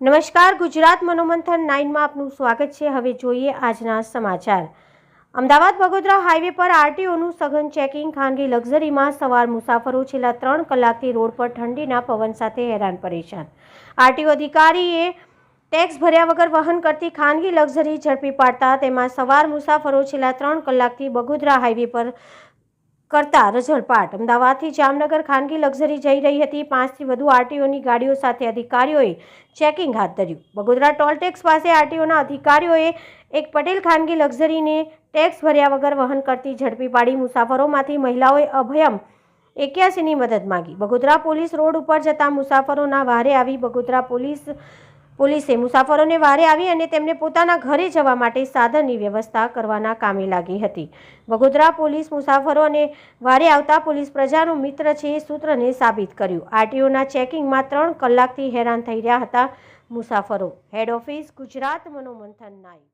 નમસ્કાર, ગુજરાત મનોમંથન નાઇનમાં આપનું સ્વાગત છે. હવે જોઈએ આજના સમાચાર. અમદાવાદ બગોદરા હાઈવે પર આરટીઓનું સઘન ચેકિંગ ખાનગી લક્ઝરીમાં સવાર મુસાફરો છેલ્લા ત્રણ કલાકથી રોડ પર ઠંડીના પવન સાથે હેરાન પરેશાન. આરટીઓ અધિકારીએ ટેક્સ ભર્યા વગર વહન કરતી ખાનગી લક્ઝરી ઝડપી પાડતા તેમાં સવાર મુસાફરો છેલ્લા ત્રણ કલાકથી બગોદરા હાઈવે પર કરતા રઝળપાટ અમદાવાદથી જામનગર ખાનગી લક્ઝરી જઈ રહી હતી. પાંચથી વધુ આરટીઓની ગાડીઓ સાથે અધિકારીઓએ ચેકિંગ હાથ ધર્યું. બગોદરા ટોલટેક્સ પાસે આરટીઓના અધિકારીઓએ એક પટેલ ખાનગી લક્ઝરીને ટેક્સ ભર્યા વગર વહન કરતી ઝડપી પાડી મુસાફરોમાંથી મહિલાઓએ અભયમ એક્યાસીની મદદ માંગી. બગોદરા પોલીસ રોડ ઉપર જતા મુસાફરોના વારે આવી બગોદરા પોલીસ પોલીસે મુસાફરોને વારે આવી અને તેમને પોતાના ઘરે જવા માટે સાધનની વ્યવસ્થા કરવાના કામે લાગી હતી. વગોદરા પોલીસ મુસાફરોને વારે આવતા પોલીસ પ્રજાનો મિત્ર છે એ સૂત્રને સાબિત કર્યું. આરટીઓના ચેકિંગમાં ત્રણ કલાકથી હેરાન થઈ રહ્યા હતા મુસાફરો. હેડ ઓફિસ ગુજરાત, મનોમંથન નાઈ